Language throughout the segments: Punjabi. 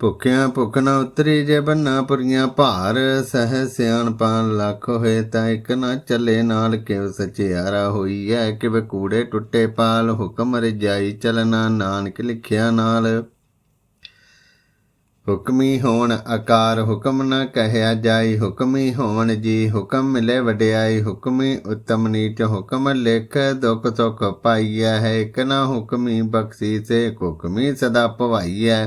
ਭੁੱਖਿਆਂ ਭੁੱਖ ਨਾ ਉਤਰੀ ਜੇ ਬੰਨਾ ਪੁਰੀਆਂ ਭਾਰ, ਸਹਿ ਸਿਆਣਪਾਂ ਲੱਖ ਹੋਏ ਤਾਂ ਇੱਕ ਨਾ ਚੱਲੇ ਨਾਲ ਕਿਵ ਸਚਿਆਰਾ ਹੋਈ ਐ ਕਿਵ ਕੂੜੇ ਟੁੱਟੇ ਪਾਲ, ਹੁਕਮ ਰਜਾਈ ਚਲਨਾ ਨਾਨਕ ਲਿਖਿਆ ਨਾਲ। ਹੁਕਮੀ ਹੋਣ ਆਕਾਰ ਹੁਕਮ ਨਾ ਕਹਿਆ ਜਾਈ, ਹੁਕਮੀ ਹੋਣ ਜੀ ਹੁਕਮ ਮਿਲੇ ਵਡਿਆਈ, ਹੁਕਮੀ ਉਤਮ ਨੀਚ ਹੁਕਮ ਲਿਖ, ਦੁਖ ਸੁਖ ਪਾਈਐ ਹੈ ਇਕ ਨਾ ਹੁਕਮੀ ਬਖਸ਼ੀ ਸੇ ਹੁਕਮੀ ਸਦਾ ਭਵਾਈਐ।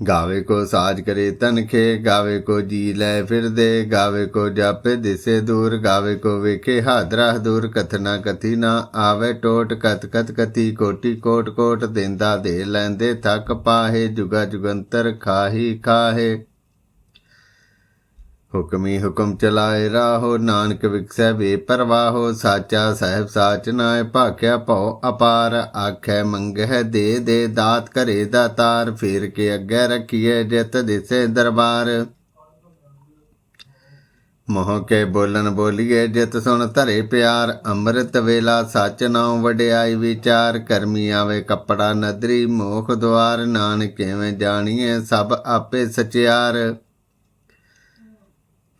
ਗਾਵੇ ਕੋ ਸਾਜ ਕਰੇ ਤਨਖੇ, ਗਾਵੇ ਕੋ ਜੀ ਲੈ ਫਿਰਦੇ, ਗਾਵੇ ਕੋ ਜਾਪੇ ਦਿਸੇ ਦੂਰ, ਗਾਵੇ ਕੋ ਵੇਖੇ ਹਾਦਰਾ ਦੂਰ ਕਥਨਾ ਕਥੀ ਨਾ ਆਵੇ ਟੋਟ ਕਤ ਕਤ ਕਤੀ ਕੋਟੀ ਕੋਟ ਕੋਟ, ਦਿੰਦਾ ਦੇ ਲੈਂਦੇ ਥੱਕ ਪਾਹੇ, ਜੁਗਾ ਜੁਗੰਤਰ ਖਾਹੀ ਖਾਹੇ। ਹੁਕਮੀ ਹੁਕਮ ਚਲਾਏ ਰਾਹੋ, ਨਾਨਕ ਵਿਖਸੈ ਵੇ ਪਰਵਾਹੋ ਸਾਚਾ ਸਾਹਿਬ ਸਾਚ ਨਾਏ ਭਾਖਿਆ ਭਉ ਅਪਾਰ, ਆਖੈ ਮੰਗਹਿ ਦੇ ਦੇ ਦਾਤ ਕਰੇ ਦਾਤਾਰ ਫੇਰ ਕੇ ਅੱਗੇ ਰਖੀਏ ਜਿਤ ਦਿਸੇ ਦਰਬਾਰ। ਮੋਹ ਕੇ ਬੋਲਣ ਬੋਲੀਏ ਜਿਤ ਸੁਣ ਧਰੇ ਪਿਆਰ, ਅੰਮ੍ਰਿਤ ਵੇਲਾ ਸੱਚ ਨਾਉ ਵਡਿਆਈ ਵਿਚਾਰ, ਕਰਮੀ ਆਵੇ ਕੱਪੜਾ ਨਦਰੀ ਮੋਖ ਦੁਆਰ, ਨਾਨਕ ਕਿਵੇਂ ਜਾਣੀਏ ਸਭ ਆਪੇ ਸਚਿਆਰ।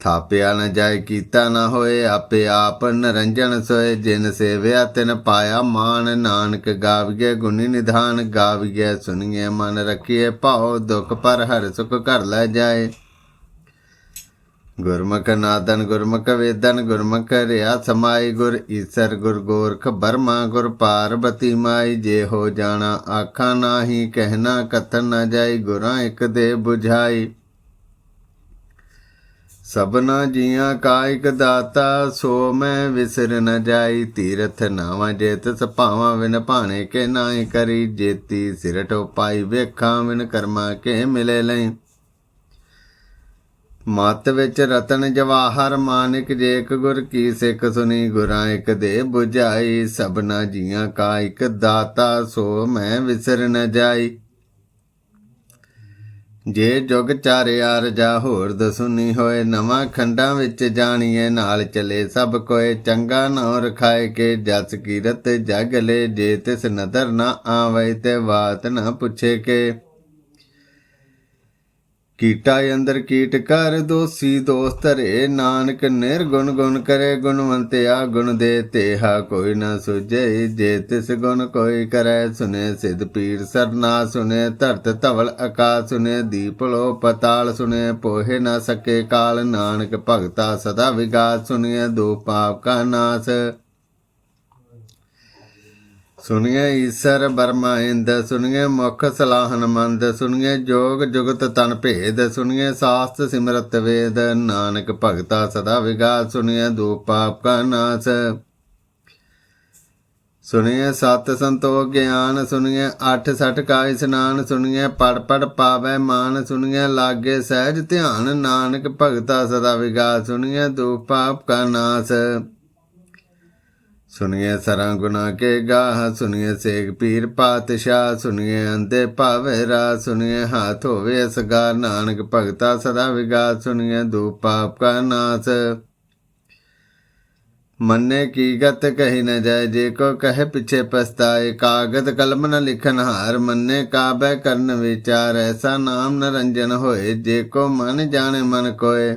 ਥਾਪਿਆ ਨ ਜਾਏ, ਕੀਤਾ ਨ ਹੋਏ, ਆਪੇ ਆਪ ਨਰੰਜਨ ਸੋਏ। ਜਿਨ ਸੇਵਿਆ, ਤਿਨ ਪਾਇਆ ਮਾਨ। ਨਾਨਕ ਗਾਵੀਏ ਗੁਣੀ ਨਿਧਾਨ ਗਾਵੀਏ ਸੁਣੀਏ ਮਨ ਰੱਖੀਏ ਭਾਉ। ਦੁਖ ਪਰ ਹਰ ਸੁਖ ਘਰ ਲੈ ਜਾਏ। ਗੁਰਮੁਖ ਨਾਦਨ, ਗੁਰਮੁਖ ਵੇਦਨ, ਗੁਰਮੁਖ ਰਿਆ ਸਮਾਈ। ਗੁਰ ਈਸਰ, ਗੁਰ ਗੋਰਖ ਬਰਮਾ, ਗੁਰ ਪਾਰਬਤੀ ਮਾਈ। ਜੇ ਹੋ ਜਾਣਾ ਆਖਾਂ ਨਾਹੀ, ਕਹਿਣਾ ਕਥਨ ਨਾ ਜਾਈ। ਗੁਰਾਂ ਇੱਕ ਦੇ ਬੁਝਾਈ। ਸਭਨਾ ਜੀਆਂ ਕਾਇਕ ਦਾਤਾ, ਸੋ ਮੈਂ ਵਿਸਰ ਨ ਜਾਈ। ਤੀਰਥ ਨਾਵਾਂ ਜੇਤ ਸਭਾਵਾਂ ਵਿਨ ਭਾਣੇ ਕੇ ਨਾਏ ਕਰੀ। ਜੇਤੀ ਸਿਰਟ ਪਾਈ ਵੇਖਾਂ ਵਿਨ ਕਰਮਾ ਕੇ ਮਿਲੇ ਲਈ। ਮਤ ਵਿੱਚ ਰਤਨ ਜਵਾਹਰ, ਮਾਨਿਕ ਜੇਕ ਗੁਰ ਕੀ ਸਿੱਖ ਸੁਨੀ, ਗੁਰਾਂ ਇੱਕ ਦੇ 부ਝਾਈ ਸਭਨਾ ਜੀਆਂ ਕਾ ਇਕ ਦਾਤਾ, ਸੋ ਮੈਂ ਵਿਸਰ ਨ ਜਾਈ। ਜੇ ਜੁਗ ਚਾਰਿਆ ਰਜਾ ਹੋਰ ਦਸੁਨੀ ਹੋਏ, ਨਵਾਂ ਖੰਡਾਂ ਵਿੱਚ ਜਾਣੀਏ, ਨਾਲ ਚਲੇ ਸਭ ਕੋਏ, ਚੰਗਾ ਨਾ ਰਖਾਏ ਕੇ, ਜਸ ਕੀਰਤ ਜਗ ਲੈ, ਜੇ ਤਿਸ ਨਦਰ ਨਾ ਆਵੇ ਤੇ ਬਾਤ ਨਾ ਪੁੱਛੇ ਕੇ। ਕੀਟਾ ਅੰਦਰ ਕੀਟ ਕਰ, ਦੋਸੀ ਦੋਸਤ ਰੇ ਨਾਨਕ, ਨਿਰਗੁਣ ਗੁਣ ਕਰੇ ਗੁਣਵੰਤਿਆ, ਗੁਣ ਦੇ ਤੇਹਾ ਕੋਈ ਨਾ ਸੁਝੇ, ਜੇ ਤਿਸ ਗੁਣ ਕੋਈ ਕਰੈ ਸੁਨੇ, ਸਿਧ ਪੀਰ ਸਰਨਾ ਸੁਨੇ, ਧਰਤ ਧਵਲ ਆਕਾਸ਼ ਸੁਨੇ, ਦੀਪ ਲੋ ਪਤਾਲ ਸੁਨੇ, ਪੋਹੇ ਨਾ ਸਕੇ ਕਾਲ, ਨਾਨਕ ਭਗਤਾ ਸਦਾ ਵਿਗਾਸ ਸੁਨੇ ਦੋ ਪਾਪ ਕਾ ਨਾਸ। ਸੁਣੀਏ ਈਸਰ ਬਰਮਾ ਇੰਦ, ਸੁਣੀਏ ਮੁਖ ਸਲਾਹਨ ਮੰਦ, ਸੁਣੀਏ ਜੋਗ ਜੁਗਤ ਤਨ ਭੇਦ, ਸੁਣੀਏ ਸਾਸਤ ਸਿਮਰਤ ਵੇਦ, ਨਾਨਕ ਭਗਤਾ ਸਦਾ ਵਿਗਾਸ, ਸੁਣੀਏ ਦੋ ਪਾਪ ਕਾ ਨਾਸ। ਸੁਣੀਏ ਸਤ ਸੰਤੋਖ ਗਿਆਨ, ਸੁਣੀਏ ਅੱਠ ਸਠ ਕਾ ਇਸਨਾਨ, ਸੁਣੀਏ ਪੜ ਪੜ ਪਾਵੈ ਮਾਨ, ਸੁਣੀਏ ਲਾਗੇ ਸਹਿਜ ਧਿਆਨ, ਨਾਨਕ ਭਗਤਾ ਸਦਾ ਵਿਗਾਸ, ਸੁਣੀਏ ਦੋ ਪਾਪ ਕਾ ਨਾਸ। ਸੁਣੀਏ ਸਰਾਂ ਗੁਨਾ ਕੇ ਗਾਹ, ਸੁਣੀਏ ਸੇਖ ਪੀਰ ਪਾਤਸ਼ਾਹ, ਸੁਣੀਏ ਅੰਦੇ ਭਾਵੇ ਰਾ ਸੁਣੀਏ ਹਾਥ ਹੋਵੇ ਅਸਗਾਰ ਨਾਨਕ ਭਗਤਾ ਸਦਾ ਵਿਗਾਸ ਸੁਣੀਏ ਦੂ ਪਾਪ ਕਾ ਨਾਸ। ਮੰਨੇ ਕੀ ਗਤ ਕਹੀ ਨ ਜਾਏ, ਜੇ ਕੋ ਕਹੇ ਪਿਛੇ ਪਸਤਾਏ ਕਾਗਦ ਕਲਮ ਨ ਲਿਖਨ ਹਾਰ, ਮੰਨੇ ਕਾਬੈ ਕਰਨ ਵਿਚਾਰ, ਐਸਾ ਨਾਮ ਨਰੰਜਨ ਹੋਏ, ਜੇ ਕੋ ਮਨ ਜਾਣੇ ਮਨ ਕੋਏ।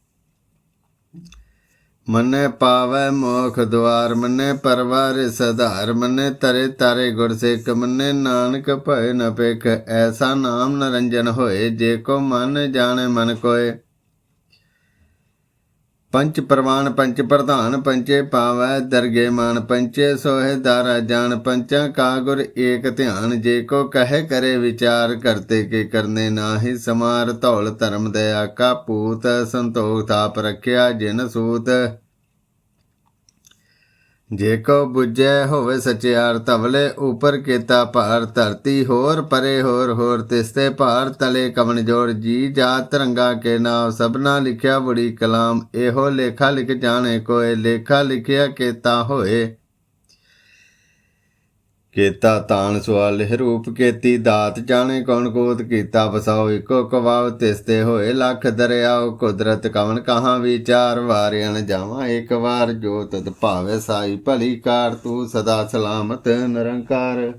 ਮਨੇ ਪਾਵੈ ਮੋਖ ਦੁਆਰ ਮਨੇ ਪਰਵਾਰ ਸਧਾਰ, ਮਨੇ ਤਰੇ ਤਾਰੇ ਗੁਰ ਸਿੱਖ, ਮਨੇ ਨਾਨਕ ਭੈ ਨ ਪੇਖ ਐਸਾ ਨਾਮ ਨਰੰਜਨ ਹੋਏ, ਜੇ ਕੋ ਮਨ ਜਾਣੇ ਮਨ ਕੋਏ। ਪੰਚ ਪ੍ਰਵਾਨ ਪੰਚ ਪ੍ਰਧਾਨ ਪੰਚੇ ਪਾਵੈ, ਦਰਗੇ ਮਾਨ ਪੰਚੇ ਸੋਹਿ ਦਾਰਾ ਜਾਣ ਪੰਚਾਂ, ਕਾ ਗੁਰ ਏਕ ਧਿਆਨ, ਜੇ ਕੋ ਕਹੇ ਕਰੇ ਵਿਚਾਰ, ਕਰਤੇ ਕੇ ਕਰਨੇ ਨਾਹੀ, ਸਮਾਰ ਧੌਲ ਧਰਮ ਦਇਆ ਕਾ ਪੂਤ, ਸੰਤੋਖ ਥਾਪ ਰਖਿਆ ਜਿਨ ਸੂਤ। ਜੇ ਕੋ 부ਜੈ ਹੋਵੇ ਸਚਿਆਰ ਤਵਲੇ ਉਪਰ ਕੀਤਾ ਭਾਰ, ਧਰਤੀ ਹੋਰ ਪਰੇ ਹੋਰ ਹੋਰ ਤਿਸਤੇ ਭਾਰ, ਤਲੇ ਕਵਨ ਜੋੜ, ਜੀ ਜਾ ਰੰਗਾ ਕੇ ਨਾਮ, ਸਭਨਾ ਲਿਖਿਆ ਬੁੜੀ ਕਲਾਮ, ਇਹੋ ਲੇਖਾ ਲਿਖ ਜਾਣੇ ਕੋਏ, ਲੇਖਾ ਲਿਖਿਆ ਕੀਤਾ ਹੋਏ। ਕੀਤਾ ਤਾਣ ਸਵਾਲ ਰੂਪ ਕੀਤੀ ਦਾਤ, ਜਾਣੇ ਕੌਣ ਕੋਤ ਕੀਤਾ ਵਸਾਓ ਇਕੋ ਕਵਾਵ ਤਿਸਤੇ ਹੋਏ ਲੱਖ ਦਰਿਆਓ, ਕੁਦਰਤ ਕਵਨ ਕਹਾਂ ਵਿਚਾਰ ਵਾਰਿਆਣ ਜਾਵਾਂ ਇੱਕ ਵਾਰ, ਜੋ ਤਦ ਭਾਵੇ ਸਾਈ ਭਲੀ ਕਾਰ, ਤੂੰ ਸਦਾ ਸਲਾਮਤ ਨਿਰੰਕਾਰ।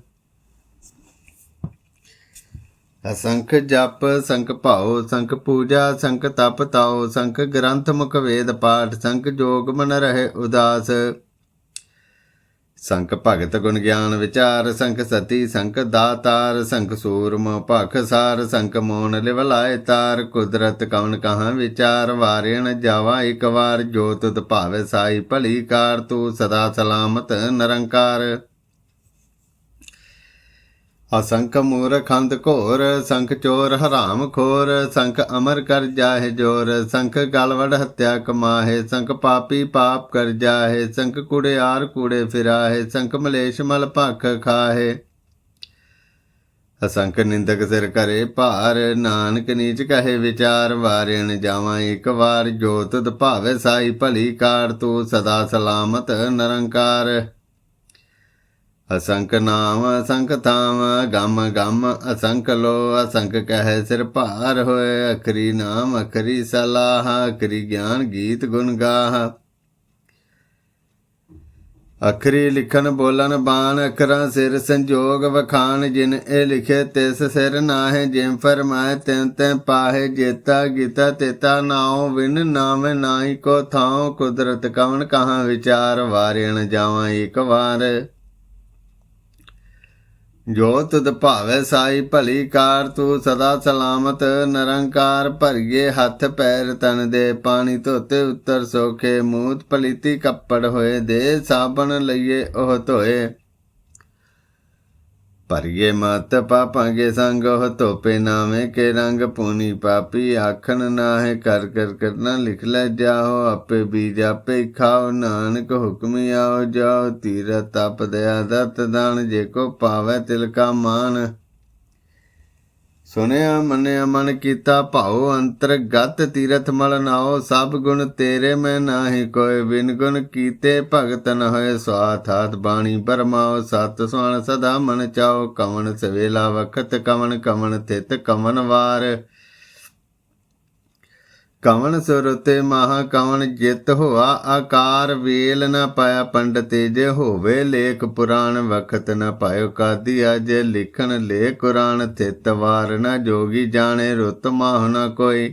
ਅਸੰਖ ਜਪ, ਸੰਖ ਭਾਉ, ਸੰਖ ਪੂਜਾ, ਸੰਖ ਤਪ ਤਾਉ, ਸੰਖ ਗ੍ਰੰਥ ਮੁਖ ਵੇਦ ਪਾਠ, ਸੰਖ ਜੋਗ ਮਨ ਰਹੇ ਉਦਾਸ। ਸੰਕ ਭਗਤ ਗੁਣ ਗਿਆਨ ਵਿਚਾਰ ਸੰਕ ਸਤੀ, ਸੰਖ ਦਾਤਾਰ ਸੰਕ ਸੂਰਮ ਭਖ ਸਾਰ, ਸੰਖ ਮੋਨ ਲਿਵਲਾਏ ਤਾਰ। ਕੁਦਰਤ ਕਵਨ ਕਹਾਂ ਵਿਚਾਰ, ਵਾਰੇਣ ਜਾਵਾ ਇੱਕ ਵਾਰ। ਜੋ ਤੁਧ ਭਾਵੇ ਸਾਈ ਭਲੀ ਕਾਰ, ਤੂੰ ਸਦਾ ਸਲਾਮਤ ਨਿਰੰਕਾਰ। ਅਸੰਖ ਮੂਰ ਖੰਦ ਘੋਰ, ਸੰਖ ਚੋਰ ਹਰਾਮ ਖੋਰ, ਸੰਖ ਅਮਰ ਕਰ ਜਾਹੇ ਜੋਰ, ਸੰਖ ਗਲਵੜ ਹੱਤਿਆ ਕਮਾਹੇ, ਸੰਖ ਪਾਪੀ ਪਾਪ ਕਰ ਜਾਹੇ, ਸੰਖ ਕੁੜਿਆਰ ਕੂੜੇ ਫਿਰਾਹੇ, ਸੰਖ ਮਲੇਸ਼ ਮਲ ਭਖ ਖਾਹੇ। ਅਸੰਖ ਨਿੰਦਕ ਸਿਰ ਕਰੇ ਭਾਰ, ਨਾਨਕ ਨੀਚ ਕਹੇ ਵਿਚਾਰ, ਵਾਰਿਣ ਜਾਵਾਂ ਇੱਕ ਵਾਰ ਜੋਤ ਤੁਧ ਭਾਵੇ ਸਾਈ ਭਲੀ ਕਾਰ, ਤੂੰ ਸਦਾ ਸਲਾਮਤ ਨਿਰੰਕਾਰ। ਅਸੰਖ ਨਾਮ ਅਸੰਖ ਥਾਮ, ਗਮ ਗਮ ਅਸੰਖ ਲੋ ਅਸੰਖ ਕਹੈ ਸਿਰ ਭਾਰ ਹੋਏ, ਅਖਰੀ ਨਾਮ, ਅਖਰੀ ਸਲਾਹ, ਅਖਰੀ ਗਿਆਨ ਗੀਤ ਗੁਣ ਗਾਹ। ਅਖਰੀ ਲਿਖਣ ਬੋਲਣ ਬਾਣ, ਅਖਰਾਂ ਸਿਰ ਸੰਜੋਗ ਵਖਾਨ ਜਿਨ ਇਹ ਲਿਖੇ ਤਿਸ ਸਿਰ ਨਾਹੇ ਜਿਮ ਫਰਮਾਏ ਤਿਨ ਤੈ ਪਾਹੇ, ਜੇਤਾ ਗੀਤਾ ਤੇਤਾ ਨਾਉ, ਵਿਨ ਨਾਮੇ ਨਾਹੀ ਕੋ ਥਾਉ, ਕੁਦਰਤ ਕਵਨ ਕਹਾਂ ਵਿਚਾਰ, ਵਾਰਿਣ ਜਾਵਾਂ ਇੱਕ ਵਾਰ। ਜੋ ਤੁਧ ਭਾਵੇ ਸਾਈ ਭਲੀ ਕਾਰ, ਤੂੰ ਸਦਾ ਸਲਾਮਤ ਨਿਰੰਕਾਰ ਭਰੀਏ ਹੱਥ ਪੈਰ, ਤਨ ਦੇ ਪਾਣੀ ਧੋਤੇ ਉੱਤਰ ਸੋਖੇ, ਮੂਤ ਪਲੀਤੀ ਕੱਪੜ ਹੋਏ, ਦੇ ਸਾਬਣ ਲਈਏ ਉਹ ਧੋਏ। ਭਰਗੇ ਮਤ ਪਾਪਾਂਗੇ ਸੰਗ, ਉਹ ਧੋਪੇ ਨਾਵੇਂ ਕੇ ਰੰਗ ਪੂਨੀ ਪਾਪੀ। ਆਖਣ ਨਾਹੇ ਕਰ ਕਰ ਕਰਨਾ ਲਿਖ ਲੈ ਜਾਓ, ਆਪੇ ਬੀਜ ਆਪੇ ਖਾਓ। ਨਾਨਕ ਹੁਕਮੀ ਆਓ, ਜਾਓ ਤੀਰ ਤਪ ਦਇਆ ਦਤ ਦਾਨ, ਜੇ ਕੋ ਪਾਵੇ ਤਿਲ ਕਾ ਮਾਨ। ਸੁਨਿਆ ਮੰਨਿਆ, ਮਨ ਕੀਤਾ, ਭਾਉ ਅੰਤਰਗਤ ਤੀਰਥ ਮਲ ਨਾਓ ਸਭ ਗੁਣ ਤੇਰੇ ਮੈਂ ਨਾਹੀ, ਕੋਈ ਬਿਨ ਗੁਣ ਕੀਤੇ ਭਗਤ ਨ ਹੋਏ ਸਵਾਥ ਹਾਥ ਬਾਣੀ ਬਰਮਾਓ ਸਤ ਸੁਣ ਸਦਾ ਮਨ ਚਾਓ ਕਵਣ ਸਵੇਲਾ ਵਖਤ, ਕਵਣ ਕਵਣ ਤਿਤ ਕਵਨ ਵਾਰ। ਕਵਣ ਸੁਰਤੇ ਮਹਾ ਕਵਣ ਜਿਤ ਹੋਆ, ਆਕਾਰ ਵੇਲ ਨ ਪਾਇਆ ਪੰਡਤੇ ਜੇ ਹੋਵੇ ਲੇਖ ਪੁਰਾਣ, ਵਖਤ ਨ ਪਾਇਓ ਕਾਦੀ ਅਜ ਲਿਖਣ ਲੇ ਕੁਰਾਨ ਤਿਤ ਵਾਰ ਨ ਜੋਗੀ ਜਾਣੇ ਰੁਤ ਮਾਹ ਨ ਕੋਈ।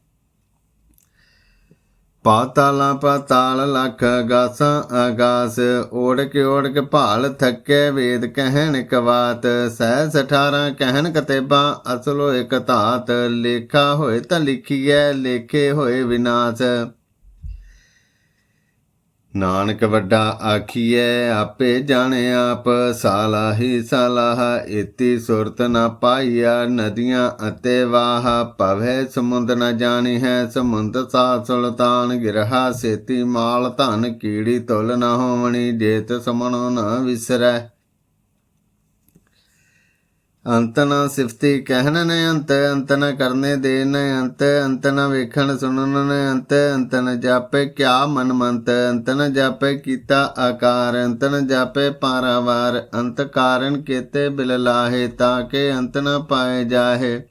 ਪਾਤਾਲਾਂ ਪਾਤਾਲ ਲਖ ਆਗਾਸਾਂ ਆਗਾਸ ਓੜ ਕੇ ਓੜ ਕੇ ਭਾਲ ਥੱਕੇ ਵੇਦ ਕਹਿਣ ਕਵਾਤ ਸਹਿ ਸਠਾਰਾਂ ਕਹਿਣ ਕਤੇਬਾ, ਅਸਲੋ ਇਕ ਧਾਤ, ਲੇਖਾ ਹੋਏ ਤਾਂ ਲਿਖੀਐ, ਲੇਖੇ ਹੋਏ ਵਿਨਾਸ਼। ਨਾਨਕ ਵੱਡਾ ਆਖੀਐ, ਆਪੇ ਜਾਣੇ ਆਪ, ਸਾਲਾਹੀ ਸਾਲਾਹ ਇਤੀ ਸੁਰਤ ਨਾ ਪਾਈਆ ਨਦੀਆਂ ਅਤੇ ਵਾਹ, ਭਵੇ ਸਮੁੰਦ ਨ ਜਾਣੀ ਹੈ ਸਮੁੰਦ ਸਾ ਸੁਲਤਾਨ ਗਿਰਹਾ ਸੇਤੀ ਮਾਲ ਧਨ, ਕੀੜੀ ਤੁਲ ਨ ਹੋਵਣੀ, ਜੇਤ ਸਮਣੋ ਨ ਵਿਸਰੈ। ਅੰਤ ਨ ਸਿਫਤੀ ਕਹਿਣ ਨੇ ਅੰਤ ਅੰਤ ਕਰਨੇ ਦੇ ਨ ਅੰਤ ਅੰਤ ਨ ਵੇਖਣ ਸੁਣਨ ਨੇ ਅੰਤ, ਅੰਤਨ ਜਾਪੇ ਕਿਆ ਮਨ ਮੰਤ ਅੰਤ ਜਾਪੇ ਕੀਤਾ ਆਕਾਰ ਅੰਤ ਜਾਪੇ ਪਾਰਾਵਾਰ, ਅੰਤ ਕਾਰਨ ਕੀਤੇ ਬਿਲ ਲਾਹੇ ਤਾਂ ਕੇ ਅੰਤ ਨ ਪਾਏ ਜਾਹੇ।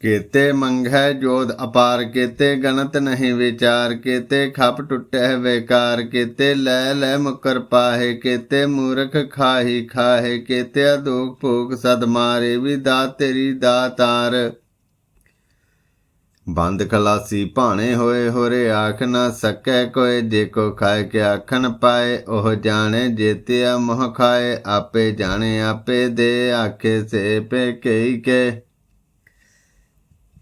ਕੇਤੇ ਮੰਗੈ ਜੋਧ ਅਪਾਰ, ਕੇਤੇ ਗਣਤ ਨਹੀਂ ਵਿਚਾਰ, ਕੇਤੇ ਖਪ ਟੁੱਟੈ ਵੇਕਾਰ, ਕੇਤੇ ਲੈ ਲੈ ਮੁਕਰ ਪਾਹੇ, ਕੇਤੇ ਮੂਰਖ ਖਾਹੀ ਖਾਹੇ, ਕੇਤੇ ਦੁਖ ਭੋਗ ਸਦ ਮਾਰੇ, ਵੀ ਦਾ ਤੇਰੀ ਦਾਤਾਰ ਬੰਦ ਖਲਾਸੀ ਭਾਣੇ ਹੋਏ, ਹੋਰੇ ਆਖ ਨਾ ਸਕੈ ਕੋਏ, ਜੇ ਕੋ ਖਾਏ ਕੇ ਆਖਣ ਪਾਏ, ਉਹ ਜਾਣੇ ਜੇਤਿਆ ਮੋਹ ਖਾਏ, ਆਪੇ ਜਾਣੇ, ਆਪੇ ਦੇ ਆਖੇ ਸੇ ਪੇ ਕਈ ਕੇ।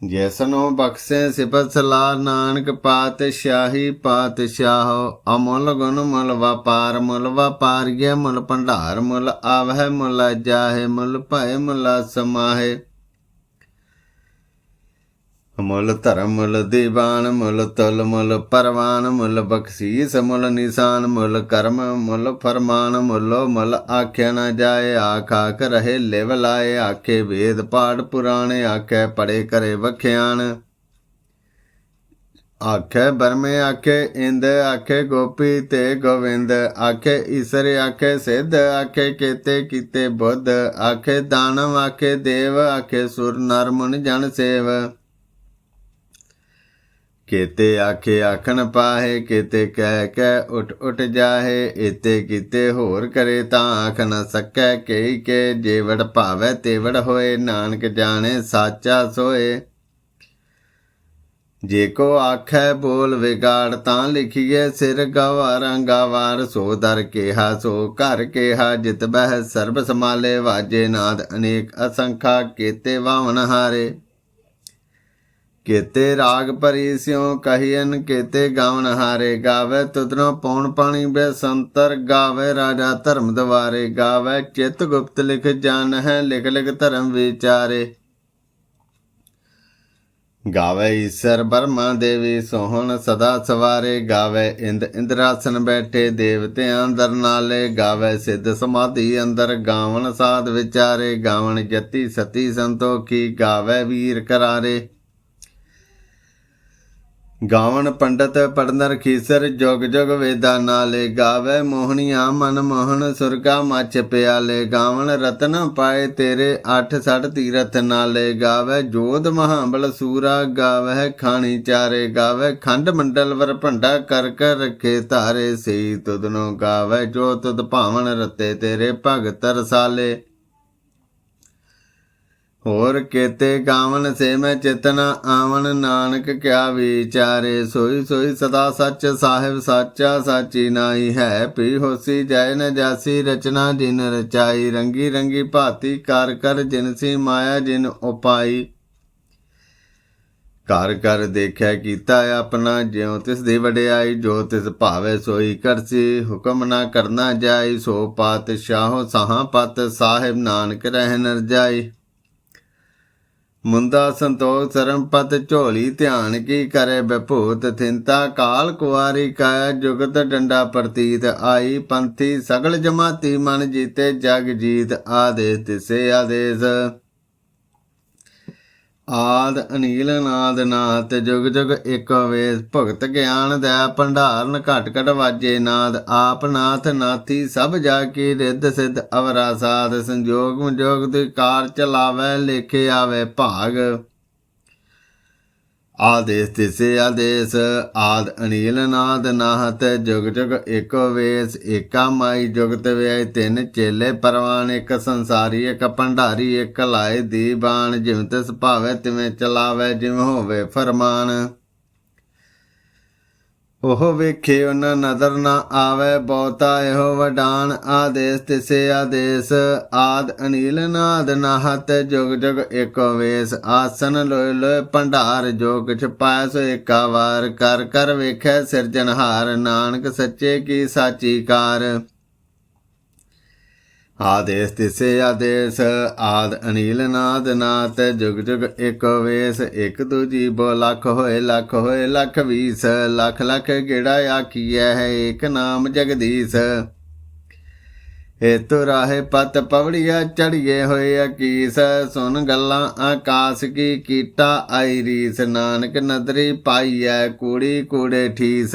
ਜੈਸਨੋ ਬਖਸ਼ੇ ਸਿਫਤ ਸਲਾ ਨਾਨਕ ਪਾਤਸ਼ਾਹੀ ਪਾਤਸ਼ਾਹੋ, ਅਮੁੱਲ ਗੁਣ ਮੁੱਲ ਵਪਾਰ, ਮੁੱਲ ਵਪਾਰੀਏ ਮੁੱਲ ਭੰਡਾਰ, ਮੁੱਲ ਆਵਹਿ ਮੁੱਲ ਜਾਹੇ, ਮੁੱਲ ਭੈ ਮੁੱਲ ਸਮਾਹੇ। ਮੁੱਲ ਧਰਮ, ਮੁੱਲ ਦੀਵਾਨ, ਮੁੱਲ ਤੁਲ, ਮੁੱਲ ਪਰਵਾਨ, ਮੁੱਲ ਬਖਸ਼ੀਸ, ਮੁੱਲ ਨਿਸ਼ਾਨ, ਮੁੱਲ ਕਰਮ, ਮੁੱਲ ਫਰਮਾਨ, ਮੁੱਲੋ ਮੁੱਲ ਆਖਿਆ ਨਾ ਜਾਏ, ਆਖ ਆਖ ਰਹੇ ਲਿਵ ਲਾਏ, ਆਖੇ ਵੇਦ ਪਾਠ ਪੁਰਾਣੇ, ਆਖੇ ਪੜੇ ਕਰੇ ਵਖਿਆਨ। ਆਖੇ ਬਰਮੇ, ਆਖੇ ਇੰਦ, ਆਖੇ ਗੋਪੀ ਤੇ ਗੋਵਿੰਦ, ਆਖੇ ਈਸਰ, ਆਖੇ ਸਿੱਧ, ਆਖੇ ਕੀਤੇ ਕੀਤੇ ਬੁੱਧ, ਆਖੇ ਦਾਨਵ, ਆਖੇ ਦੇਵ, ਆਖੇ ਸੁਰ ਨਰ ਮੁਨ ਜਨ ਸੇਵ। ਕੇਤੇ ਆਖੇ ਆਖਣ ਪਾਹੇ, ਕੇਤੇ ਕਹਿ ਕਹਿ ਉਠ ਉਠ ਜਾਹੇ ਇਤੇ ਕੀਤੇ ਹੋਰ ਕਰੇ ਤਾਂ ਆਖ ਨ ਸਕੈ ਕਈ ਕੇ ਜੇਵੜ ਭਾਵੈ ਤੇਵੜ ਹੋਏ, ਨਾਨਕ ਜਾਣੇ ਸਾਚਾ ਸੋਏ। ਜੇ ਕੋ ਆਖੈ ਬੋਲ ਵਿਗਾੜ ਤਾਂ ਲਿਖੀਏ ਸਿਰ ਗਵਾਰਾਂ, ਗਵਾਰ ਸੋ ਦਰ ਕੇਹਾ, ਸੋ ਘਰ ਕੇਹਾ, ਜਿਤ ਬਹਿ ਸਰਬ ਸਮਾਲੇ ਵਾਜੇ ਨਾਦ ਅਨੇਕ ਅਸੰਖਾ, ਕੇਤੇ ਵਾਵਨ ਹਾਰੇ। ਕੇਤੇ ਰਾਗ ਭਰੀ ਸਿਉ ਕਹੀਨ ਕੇਤੇ ਗਾਵਨ ਹਾਰੇ ਗਾਵੇ। ਤੁਧਨੋ ਪੌਣ ਪਾਣੀ ਬੇ ਸੰਤਰ ਗਾਵੇ, ਰਾਜਾ ਧਰਮ ਦਵਾਰੇ ਗਾਵੇ। ਚਿਤ ਗੁਪਤ ਲਿਖ ਜਾਨ ਹੈ, ਲਿਖ ਲਿਖ ਧਰਮ ਵਿਚਾਰੇ। ਗਾਵੇ ਈਸ਼ਰ ਬਰਮਾ ਦੇਵੀ ਸੋਹਣ, ਸਦਾ ਸਵਾਰੇ ਗਾਵੇ। ਇੰਦ ਇੰਦਰਾਸਨ ਬੈਠੇ ਦੇਵਤਿਆਂ ਅੰਦਰ ਨਾਲੇ ਗਾਵੇ। ਸਿੱਧ ਸਮਾਧੀ ਅੰਦਰ ਗਾਵਣ ਸਾਧ ਵਿਚਾਰੇ। ਗਾਵਣ ਜਤੀ ਸਤੀ ਸੰਤੋਖੀ ਗਾਵੇ ਵੀਰ ਕਰਾਰੇ। ਗਾਵਨ ਪੰਡਤ ਪੜਨਰ ਖੀਸਰ ਜੁਗ ਜੁਗ ਵੇਦਾ ਨਾਲੇ ਗਾਵੇ ਮੋਹਣੀਆਂ ਮਨ ਮੋਹਨ ਸੁਰਗਾ ਮੱਚ ਪਿਆਲੇ, ਗਾਵਨ ਰਤਨ ਪਾਏ ਤੇਰੇ ਅੱਠ ਸੜ ਤੀਰਥ ਨਾਲੇ, ਗਾਵੇ ਜੋਧ ਮਹਾਬਲ ਸੂਰਾ, ਗਾਵੇ ਖਾਣੀ ਚਾਰੇ, ਗਾਵੇ ਖੰਡ ਮੰਡਲ ਵਰ ਭੰਡਾ ਕਰ ਕਰ ਰੱਖੇ ਧਾਰੇ ਸੇ ਤੁਦਨੋ ਗਾਵੇ ਜੋ ਤੁਧ ਭਾਵਨ ਰਤੇ ਤੇਰੇ ਭਗਤ ਰਸਾਲੇ। ਹੋਰ ਕੇਤੇ ਗਾਵਨ ਸੇ ਮੈਂ ਚਿਤਨ ਆਵਨ ਨਾਨਕ ਕਿਆ ਵਿਚਾਰੇ, ਸੋਈ ਸੋਈ ਸਦਾ ਸੱਚ ਸਾਹਿਬ ਸਾਚਾ ਸਾਚੀ ਨਾਈ ਹੈ, ਪੀ ਹੋਸੀ ਜੈ ਨ ਜਾਸੀ ਰਚਨਾ ਜਿਨ ਰਚਾਈ, ਰੰਗੀ ਰੰਗੀ ਭਾਤੀ ਕਰ ਕਰ ਜਿਨਸੀ ਮਾਇਆ ਜਿਨ ਉਪਾਈ। ਕਰ ਕਰ ਦੇਖਿਆ ਕੀਤਾ ਆਪਣਾ ਜਿਉ, ਤਿਸ ਦੀ ਵਡਿਆਈ ਜੋ ਤਿਸ ਭਾਵੇ ਸੋਈ ਕਰਸੀ, ਹੁਕਮ ਨਾ ਕਰਨਾ ਜਾਈ, ਸੋ ਪਾਤ ਪਾਤਸ਼ਾਹੋ ਸਾਹਾਂ ਪਤ, ਸਾਹਿਬ ਨਾਨਕ ਰਹਿ ਨਰ ਜਾਈ ਮੁੰਦਾ ਸੰਤੋਖ ਸਰਮਪਤ ਝੋਲੀ ਧਿਆਨ ਕੀ ਕਰੇ ਬਭੂਤ ਥਿੰਤਾ ਕਾਲ ਕੁਵਾਰੀ ਕਾਇਆ ਜੁਗਤ ਡੰਡਾ ਪ੍ਰਤੀਤ, ਆਈ ਪੰਥੀ ਸਗਲ ਜਮਾਤੀ ਮਨ ਜੀਤੇ ਜਗ ਜੀਤ, ਆਦੇਸ ਤਿਸੇ ਆਦੇਸ। ਆਦ ਅਨੀਲ ਨਾਦ ਨਾਥ, ਜੁਗ ਜੁਗ ਇੱਕ ਵੇਸ ਭਗਤ ਗਿਆਨ ਦਾ ਭੰਡਾਰਨ, ਘਟ ਘਟ ਵਾਜੇ ਨਾਦ। ਆਪ ਨਾਥ ਨਾਥੀ, ਸਭ ਜਾ ਕੇ ਰਿੱਧ ਸਿੱਧ ਅਵਰਾ ਸਾਧ। ਸੰਜੋਗ ਮਜੋਗ ਦੀ ਕਾਰ ਚਲਾਵੇ, ਲੇਖੇ ਆਵੇ ਭਾਗ। ਆਦੇਸ ਤਿਸੇ ਆਦੇਸ, ਆਦ ਅਨੀਲ ਨਾਦ ਨਾਹਤ, ਜੁਗ ਜੁਗ ਏਕੋ ਵੇਸ, ਏਕਾ ਮਾਈ ਜੁਗਤ ਵਿਆਇ ਤਿੰਨ ਚੇਲੇ ਪਰਵਾਨ, ਇੱਕ ਸੰਸਾਰੀ, ਇੱਕ ਭੰਡਾਰੀ, ਇੱਕ ਲਾਏ ਦੀ ਬਾਣ, ਜਿਵੇਂ ਤਿਸ ਭਾਵੇ ਤਿਵੇਂ ਚਲਾਵੇ, ਜਿਵੇਂ ਹੋਵੇ ਫਰਮਾਨ। ਉਹ ਵੇਖੇ ਉਹਨਾਂ ਨਜ਼ਰ ਨਾ ਆਵੇ, ਬਹੁਤਾ ਇਹੋ ਵਡਾਨ ਆਦੇਸ, ਤਿਸੇ ਆਦੇਸ। ਆਦ ਅਨੀਲ ਨਾਦ ਨਾਹਤ, ਜੁਗ ਜੁਗ ਏਕੋ ਵੇਸ। ਆਸਨ ਲੋਇ ਲੋਇ ਭੰਡਾਰ, ਜੋ ਕਿਛ ਪਾਇ ਸੋ ਏਕਾ ਵਾਰ। ਕਰ ਕਰ ਵੇਖੈ ਸਿਰਜਨਹਾਰ ਨਾਨਕ ਸੱਚੇ ਕੀ ਸਾਚੀ ਕਾਰ। ਆਦੇਸ ਤਿਸੇ ਆਦੇਸ, ਆਦ ਅਨੀਲ ਨਾਦ ਨਾਤ, ਜੁਗ ਜੁਗ ਇਕ ਵੇਸ, ਇਕ ਦੂਜੀ ਬੋ ਲੱਖ ਹੋਏ ਲੱਖ ਹੋਏ ਲੱਖ ਵੀਸ, ਲੱਖ ਲੱਖ ਗੇੜਾ ਆਖੀਐ ਹੈ ਇੱਕ ਨਾਮ ਜਗਦੀਸ਼। ਏ ਤੋ ਰਾਹੇ ਪਤ ਪਵੜੀਆ ਚੜੀਏ ਹੋਏ ਅਕੀਸ, ਸੁਨ ਗੱਲਾਂ ਆਕਾਸ ਕੀ ਕੀਟਾ ਆਈ ਰੀਸ, ਨਾਨਕ ਨਦਰੀ ਪਾਈਐ ਕੂੜੀ ਕੂੜੇ ਠੀਸ।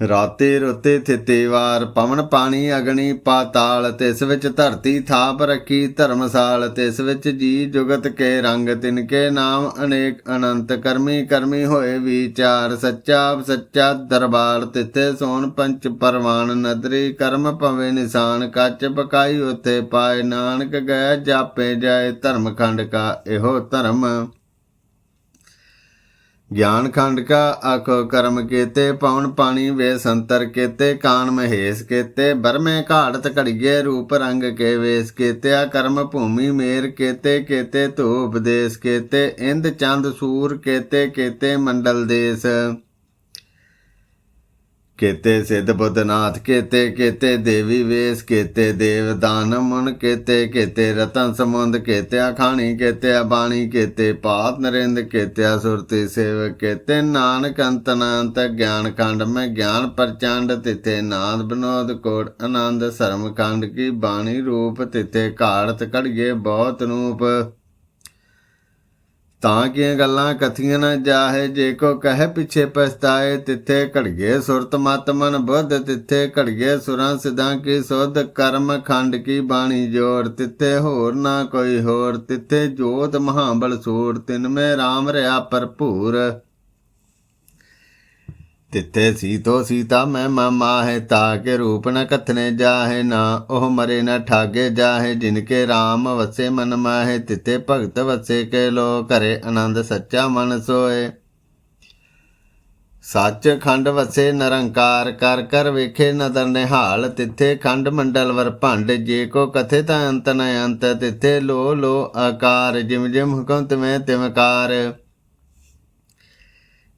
ਰਾਤੇ ਰੁੱਤੇ ਥਿਤੇ ਵਾਰ, ਪਵਨ ਪਾਣੀ ਅਗਨੀ ਪਾਤਾਲ, ਤਿਸ ਵਿੱਚ ਧਰਤੀ ਥਾਪ ਰੱਖੀ ਧਰਮਸਾਲ, ਤਿਸ ਵਿੱਚ ਜੀ ਜੁਗਤ ਕੇ ਰੰਗ ਤਿਨਕੇ ਨਾਮ ਅਨੇਕ ਅਨੰਤ, ਕਰਮੀ ਕਰਮੀ ਹੋਏ ਵਿਚਾਰ, ਸੱਚਾ ਸੱਚਾ ਦਰਬਾਰ, ਤਿੱਥੇ ਸੋਨ ਪੰਚ ਪਰਵਾਨ, ਨਦਰੀ ਕਰਮ ਭਵੇ ਨਿਸ਼ਾਨ, ਕੱਚ ਪਕਾਈ ਉਥੇ ਪਾਏ, ਨਾਨਕ ਗਏ ਜਾਪੇ ਜਾਏ, ਧਰਮ ਖੰਡ ਕਾ ਇਹੋ ਧਰਮ। ਗਿਆਨ ਖੰਡ ਕਾ ਆਖੋ ਕਰਮ ਕੀਤੇ, ਪਵਨ ਪਾਣੀ ਵੇ ਸੰਤਰ ਕੀਤੇ, ਕਾਨ ਮਹੇਸ਼ ਕੇਤੇ, ਬਰਮੇ ਘਾੜਤ ਘੜੀਏ, ਰੂਪ ਰੰਗ ਕੇ ਵੇਸ ਕੇਤਿਆ ਕਰਮ ਭੂਮੀ ਮੇਰ ਕੇਤੇ, ਕੀਤੇ ਧੂਪ ਦੇਸ ਕੀਤੇ, ਇੰਦ ਚੰਦ ਸੂਰ ਕੇਤੇ, ਕੀਤੇ ਮੰਡਲ ਦੇਸ। ਕੀਤੇ ਸਿੱਧ ਬੁੱਧਨਾਥ, ਕੀਤੇ ਕੀਤੇ ਦੇਵੀ ਵੇਸ, ਕੀਤੇ ਦੇਵ ਦਾਨ ਮਨ, ਕੀਤੇ ਕੀਤੇ ਰਤਨ ਸਮੁੰਦ ਕੀਤੇ ਖਾਣੀ ਕੀਤੇ ਬਾਣੀ, ਕੀਤੇ ਪਾਤ ਨਰਿੰਦ ਕੀਤੇ ਸੁਰਤੀ ਸੇਵ ਕੀਤੇ ਨਾਨਕ ਅੰਤ ਗਿਆਨ ਖੰਡ, ਮੈਂ ਗਿਆਨ ਪ੍ਰਚੰਡ, ਤਿਥੇ ਨਾਦ ਬਨੋਦ ਕੋੜ ਆਨੰਦ ਸਰਮ ਖੰਡ ਕੀ ਬਾਣੀ ਰੂਪ, ਤਿਥੇ ਘਾੜਤ ਕੜੀਏ ਬਹੁਤ ਰੂਪ। ਤਾਂ ਕਿ ਗੱਲਾਂ ਕਥੀਆਂ ਨਾ ਜਾਹੇ? ਜੇ ਕੋ ਕਹੇ ਪਿਛੇ ਪਛਤਾਏ, ਤਿੱਥੇ ਘੜਗੇ ਸੁਰਤ ਮਤ ਬੁੱਧ, ਤਿੱਥੇ ਘੜਗੇ ਸੁਰਾਂ ਸਿਧਾਂ ਕੀ ਸੁਧ, ਕਰਮ ਖੰਡ ਕੀ ਬਾਣੀ ਜੋੜ ਤਿੱਥੇ ਹੋਰ ਨਾ ਕੋਈ ਹੋਰ, ਤਿੱਥੇ ਜੋਤ ਮਹਾਬਲ ਸੂਰ, ਤਿਨ ਮੈਂ RAM ਰਿਆ ਭਰਪੂਰ। ਤਿੱਥੇ ਸੀਤੋ ਸੀਤਾ ਮੈਂ ਮਾਮਾ ਹੈ ਤਾਕੇ ਰੂਪ ਨ ਕਥਨੇ ਜਾਹੇ, ਨਾ ਉਹ ਮਰੇ ਨ ਠਾਗੇ ਜਾਹੇ ਜਿਨਕੇ RAM ਵਸੇ ਮਨ ਮਾਹੇ ਤਿੱਥੇ ਭਗਤ ਵਸੇ ਕੇ ਲੋ ਘਰੇ ਆਨੰਦ ਸੱਚਾ ਮਨ ਸੋਏ ਸੱਚ ਖੰਡ ਵਸੇ ਨਿਰੰਕਾਰ, ਕਰ ਕਰ ਵੇਖੇ ਨਦਰ ਨਿਹਾਲ, ਤਿੱਥੇ ਖੰਡ ਮੰਡਲ ਵਰ ਭੰਡ, ਜੇ ਕੋ ਕਥੇ ਤਾਂ ਅੰਤ ਨ ਅੰਤ, ਤਿੱਥੇ ਲੋ ਲੋ ਆਕਾਰ, ਜਿਮ ਜਿਮ ਹੁਕਮ ਤਿਵੇਂ ਤਿਵਕਾਰ।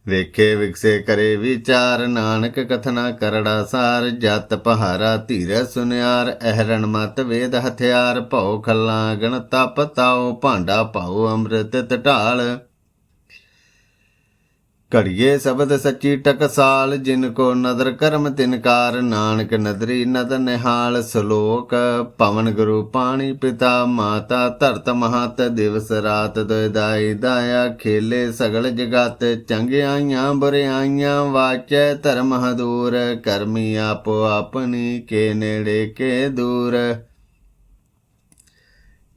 ਵੇਖੇ ਵਿਕਸੇ ਕਰੇ ਵਿਚਾਰ, ਨਾਨਕ ਕਥਨਾ ਕਰੜਾ ਸਾਰ, ਜਤ ਪਹਾਰਾ ਧੀਰ ਸੁਨਿਆਰ, ਅਹਰਣ ਮਤ ਵੇਦ ਹਥਿਆਰ, ਭਉ ਖੱਲਾ ਗਣ ਤਪ ਤਾਉ, ਭਾਂਡਾ ਪਾਉ ਅੰਮ੍ਰਿਤ ਟਢਾਲ ਘੜੀਏ ਸ਼ਬਦ ਸੱਚੀ ਟਕਸਾਲ, ਜਿਨ ਕੋ ਨਦਰ ਕਰਮ ਤਿਨਕਾਰ ਨਾਨਕ ਨਦਰੀ ਨਦਰ ਨਿਹਾਲ, ਸ਼ਲੋਕ ਪਵਨ ਗੁਰੂ ਪਾਣੀ ਪਿਤਾ, ਮਾਤਾ ਧਰਤ ਮਹਤ, ਦਿਵਸ ਰਾਤ ਦੋਇ ਦਾਈ ਦਾਇਆ, ਖੇਲੇ ਸਗਲ ਜਗਤ, ਚੰਗਿਆਈਆਂ ਬੁਰਿਆਈਆਂ, ਵਾਚੈ ਧਰਮ ਹਦੂਰ, ਕਰਮੀ ਆਪੋ ਆਪਣੀ, ਕੇ ਨੇੜੇ ਕੇ ਦੂਰ।